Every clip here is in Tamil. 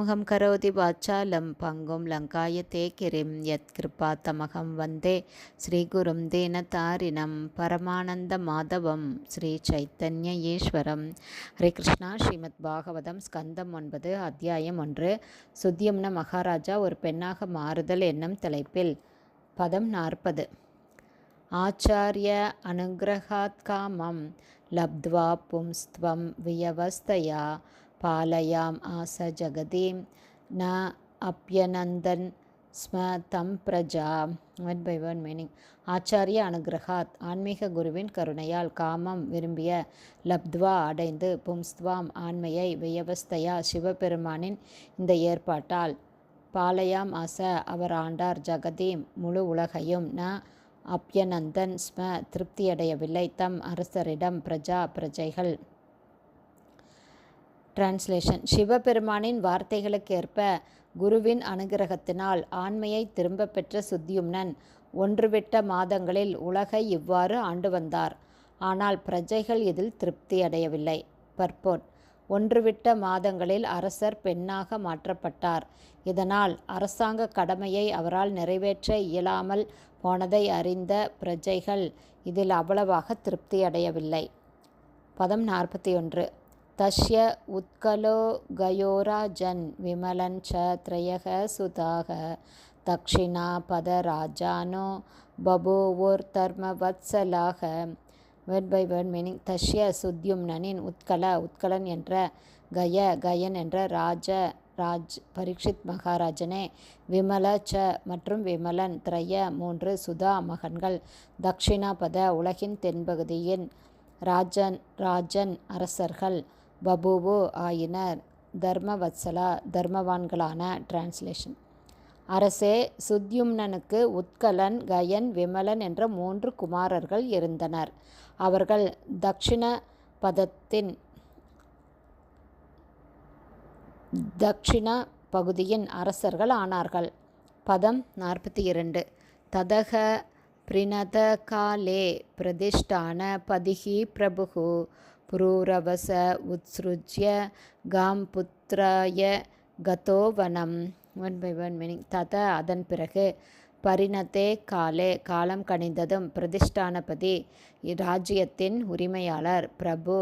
முகம் கரோதி வாச்சாலம் பங்கும் லங்காய தே கிரிம் யத் கிருபா தமகம் வந்தே. ஸ்ரீகுரும் தீனதாரிணம் பரமானந்த மாதவம் ஸ்ரீ சைத்தன்ய ஈஸ்வரம். ஹரே கிருஷ்ணா. ஸ்ரீமத் பாகவதம் ஸ்கந்தம் ஒன்பது அத்தியாயம் ஒன்று. சுத்தியம்ன மகாராஜா ஒரு பெண்ணாக மாறுதல் என்னும் தலைப்பில் பதம் நாற்பது. ஆச்சாரிய அனுகிரகாத் காமம் லப்த்வா பும்ஸ்துவம் வியவஸ்தயா பாலயாம் ஆச ஜகதீம் ந அப்யநந்தன் ஸ்ம தம் பிரஜா ஒன் பை ஒன் மீனிங் ஆச்சாரிய அனுகிரகாத் ஆன்மீக குருவின் கருணையால் காமம் விரும்பிய லப்த்வா அடைந்து பும்ஸ்துவாம் ஆண்மையை வியவஸ்தையா சிவபெருமானின் இந்த ஏற்பாட்டால் பாலயாம் ஆச அவர் ஆண்டார் ஜகதீம் முழு உலகையும். ந அப்யநந்தன் ஸ்ம திருப்தியடையவில்லை. தம் அரசரிடம் பிரஜா பிரஜைகள் டிரான்ஸ்லேஷன் சிவபெருமானின் வார்த்தைகளுக்கேற்ப குருவின் அனுகிரகத்தினால் ஆண்மையை திரும்ப பெற்ற சுத்தியும்னன் ஒன்றுவிட்ட மாதங்களில் உலகை இவ்வாறு ஆண்டு வந்தார். ஆனால் பிரஜைகள் இதில் திருப்தி அடையவில்லை. பர்போட் ஒன்றுவிட்ட மாதங்களில் அரசர் பெண்ணாக மாற்றப்பட்டார். இதனால் அரசாங்க கடமையை அவரால் நிறைவேற்ற இயலாமல் போனதை அறிந்த பிரஜைகள் இதில் அவ்வளவாக திருப்தி அடையவில்லை. பதம் நாற்பத்தி ஒன்று. தஸ்ய உத்கலோ கயோராஜன் விமலன் ச த்ரயக சுதாக தக்ஷிணா பதராஜானோ தர்ம வத்சலாக வேர்ட் பை வேர்ட் மீனிங் தஷ்ய சுத்யும்னனின் உத்கல உத்கலன் என்ற கய கயன் என்ற ராஜ ராஜ் பரீட்சித் மகாராஜனே விமல ச மற்றும் விமலன் திரைய மூன்று சுதா மகன்கள் தக்ஷிணாபத உலகின் தென்பகுதியின் ராஜன் ராஜன் அரசர்கள்। பபுவோ ஆயினர். தர்மவத்சலா தர்மவான்களான டிரான்ஸ்லேஷன். அரசே சுத்யும்னனுக்கு உத்கலன் கயன் விமலன் என்ற மூன்று குமாரர்கள் இருந்தனர். அவர்கள் தக்ஷிண பதத்தின் தக்ஷிண பகுதியின் அரசர்கள் ஆனார்கள். பதம் நாற்பத்தி இரண்டு ததக பிரிணத காலே பிரதிஷ்டான பதிகி பிரபுகு புரூரவச உத்ஸ்ருஜ்ய காம் புத்திராய கதோவனம் ஒன் பை ஒன் மீனிங் தத அதன் பிறகு பரிணத்தே காலே காலம் கணிந்ததும் பிரதிஷ்டானபதி இராஜ்யத்தின் உரிமையாளர் பிரபு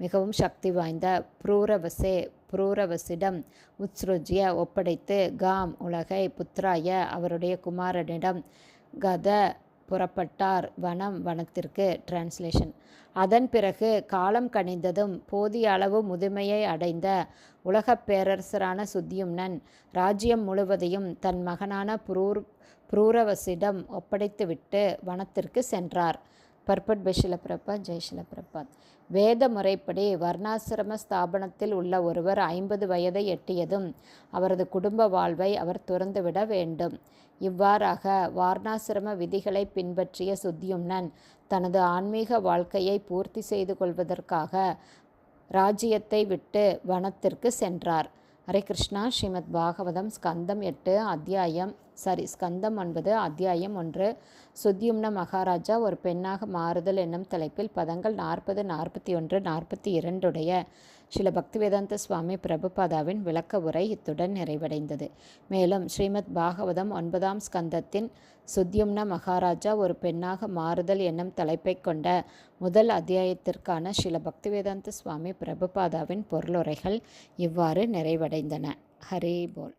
மிகவும் சக்தி வாய்ந்த புரூரவசே புரூரவசிடம் உத்ஸ்ருஜிய ஒப்படைத்து காம் உலகை புத்ராய அவருடைய குமாரனிடம் கத புறப்பட்டார். வனம் வனத்திற்கு டிரான்ஸ்லேஷன். அதன் பிறகு காலம் கணிந்ததும் போதிய அளவு முதுமையை அடைந்த உலகப் பேரரசரான சுத்தியும்னன் ராஜ்யம் முழுவதையும் தன் மகனான புரூர் புரூரவசிடம் ஒப்படைத்துவிட்டு வனத்திற்கு சென்றார். பர்பட் பை பிரபாத் ஜெய் பிரபாத் வேத முறைப்படி வர்ணாசிரம ஸ்தாபனத்தில் உள்ள ஒருவர் ஐம்பது வயதை எட்டியதும் அவரது குடும்ப வாழ்வை அவர் துறந்துவிட வேண்டும். இவ்வாறாக வார்ணாசிரம விதிகளை பின்பற்றிய சுத்தியும்னன் தனது ஆன்மீக வாழ்க்கையை பூர்த்தி செய்து கொள்வதற்காக ராஜ்யத்தை விட்டு வனத்திற்கு சென்றார். ஹரே கிருஷ்ணா. ஸ்ரீமத் பாகவதம் ஸ்கந்தம் எட்டு அத்தியாயம் சாரி ஸ்கந்தம் ஒன்பது அத்தியாயம் ஒன்று. சுத்யும்ன மகாராஜா ஒரு பெண்ணாக மாறுதல் என்னும் தலைப்பில் பதங்கள் நாற்பது நாற்பத்தி ஒன்று நாற்பத்தி இரண்டுடைய ஸ்ரீல பக்திவேதாந்த சுவாமி பிரபுபாதாவின் விளக்க உரை இத்துடன் நிறைவடைந்தது. மேலும் ஸ்ரீமத் பாகவதம் ஒன்பதாம் ஸ்கந்தத்தின் சுத்யும்ன மகாராஜா ஒரு பெண்ணாக மாறுதல் என்னும் தலைப்பை கொண்ட முதல் அத்தியாயத்திற்கான ஸ்ரீல பக்திவேதாந்த சுவாமி பிரபுபாதாவின் பொருளுரைகள் இவ்வாறு நிறைவடைந்தன. ஹரே போல்.